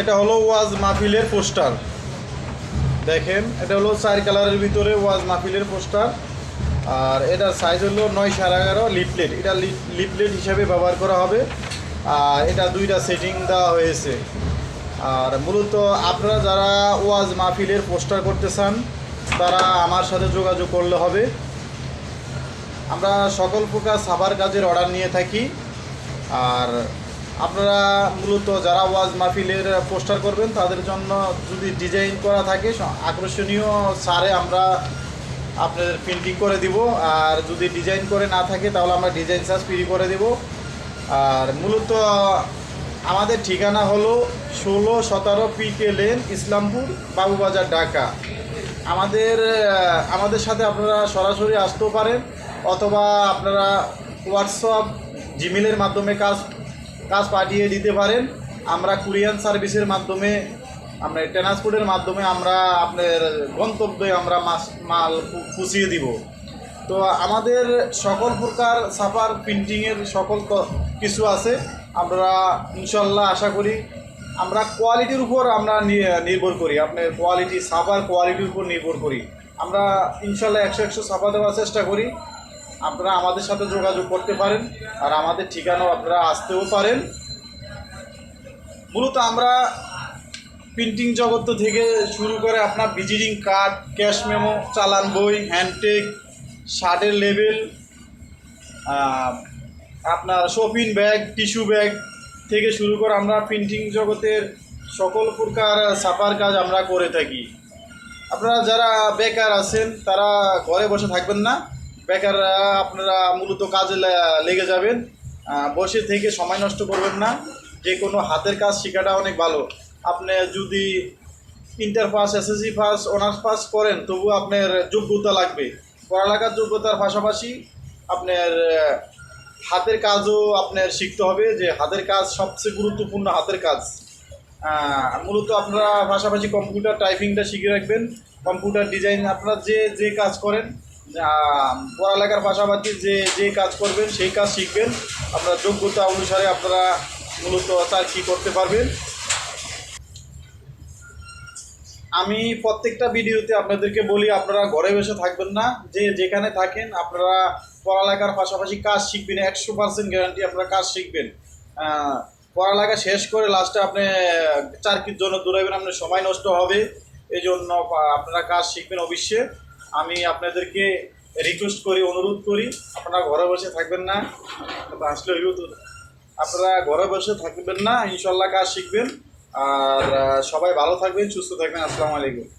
এটা হলো ওয়াজ মাহফিলের পোস্টার। দেখেন, এটা হলো চার কালারের ভিতরে ওয়াজ মাহফিলের পোস্টার। আর এটার সাইজ হলো নয় সাড়ে এগারো লিপলেট এটা লিপলেট হিসাবে ব্যবহার করা হবে। আর এটা দুইটা সেটিং দেওয়া হয়েছে। আর মূলত আপনারা যারা ওয়াজ মাহফিলের পোস্টার করতে চান, তারা আমার সাথে যোগাযোগ করলে হবে। আমরা সকল প্রকার সাবার কাজের অর্ডার নিয়ে থাকি। আর আপনারা মূলত যারা ওয়াজ মাহফিলের পোস্টার করবেন, তাদের জন্য যদি ডিজাইন করা থাকে আকর্ষণীয় সারে আমরা আপনাদের প্রিন্টিং করে দিব। আর যদি ডিজাইন করে না থাকে, তাহলে আমরা ডিজাইন চার্জ ফ্রি করে দেব। আর মূলত আমাদের ঠিকানা হলো ষোলো সতেরো P K lane, Islampur, Babubazar, Dhaka. আমাদের আমাদের সাথে আপনারা সরাসরি আসতেও পারেন, অথবা আপনারা হোয়াটসঅ্যাপ জিমেলের মাধ্যমে কাজ কাজ পাঠিয়ে দিতে পারেন। আমরা কুরিয়ান সার্ভিসের মাধ্যমে, আমরা ট্রান্সপোর্টের মাধ্যমে আমরা আপনার গন্তব্যে আমরা মাস, মাল পুষিয়ে দিব। তো আমাদের সকল প্রকার ছাপার প্রিন্টিংয়ের সকল কিছু আছে। আমরা ইনশাল্লাহ আশা করি আমরা কোয়ালিটির উপর আমরা নির্ভর করি। আপনার কোয়ালিটি ছাপার কোয়ালিটির উপর নির্ভর করি। আমরা ইনশাল্লাহ একশো একশো সাফা দেওয়ার চেষ্টা করি। আপনারা আমাদের সাথে যোগাযোগ করতে পারেন আর আমাদের ঠিকানাও আপনারা আসতেও পারেন। মূলত আমরা প্রিন্টিং জগৎ থেকে শুরু করে আপনার ভিজিটিং কার্ড ক্যাশ মেমো চালান বই হ্যান্ডটেক শার্টের লেবেল আপনার শপিং ব্যাগ টিস্যু ব্যাগ থেকে শুরু করে আমরা প্রিন্টিং জগতের সকল প্রকার ছাপার কাজ আমরা করে থাকি। আপনারা যারা বেকার আছেন, তারা ঘরে বসে থাকবেন না। বেকাররা আপনারা মূলত কাজে লেগে যাবেন। বসে থেকে সময় নষ্ট করবেন না। যে কোনো হাতের কাজ শেখাটা অনেক ভালো। আপনি যদি inter pass, SSC pass, honours pass করেন, তবু আপনার যোগ্যতা লাগবে। পড়ালেখার যোগ্যতার পাশাপাশি আপনার হাতের কাজও আপনার শিখতে হবে যে হাতের কাজ সবচেয়ে গুরুত্বপূর্ণ হাতের কাজ। মূলত আপনারা পাশাপাশি কম্পিউটার টাইপিংটা শিখে রাখবেন। কম্পিউটার ডিজাইন আপনারা যে যে কাজ করেন পড়ালেখার পাশাপাশি যে যে কাজ করবেন, সেই কাজ শিখবেন। আপনার যোগ্যতা অনুসারে আপনারা মূলত চাকরি করতে পারবেন। আমি প্রত্যেকটা ভিডিওতে আপনাদেরকে বলি, আপনারা ঘরে বসে থাকবেন না। যে, যেখানে থাকেন, আপনারা পড়ালেখার পাশাপাশি কাজ শিখবেন। একশো পার্সেন্ট গ্যারান্টি আপনারা কাজ শিখবেন। পড়ালেখা শেষ করে লাস্টে আপনি চাকরির জন্য দৌড়াবেন আপনার সময় নষ্ট হবে। এই জন্য আপনারা কাজ শিখবেন অবশ্যই। আমি আপনাদেরকে রিকোয়েস্ট করি, অনুরোধ করি, আপনারা ঘরে বসে থাকবেন না। আসলে। আপনারা ঘরে বসে থাকবেন না, ইনশাল্লাহ কাজ শিখবেন। আর সবাই ভালো থাকবেন, সুস্থ থাকবেন। আসসালামু আলাইকুম।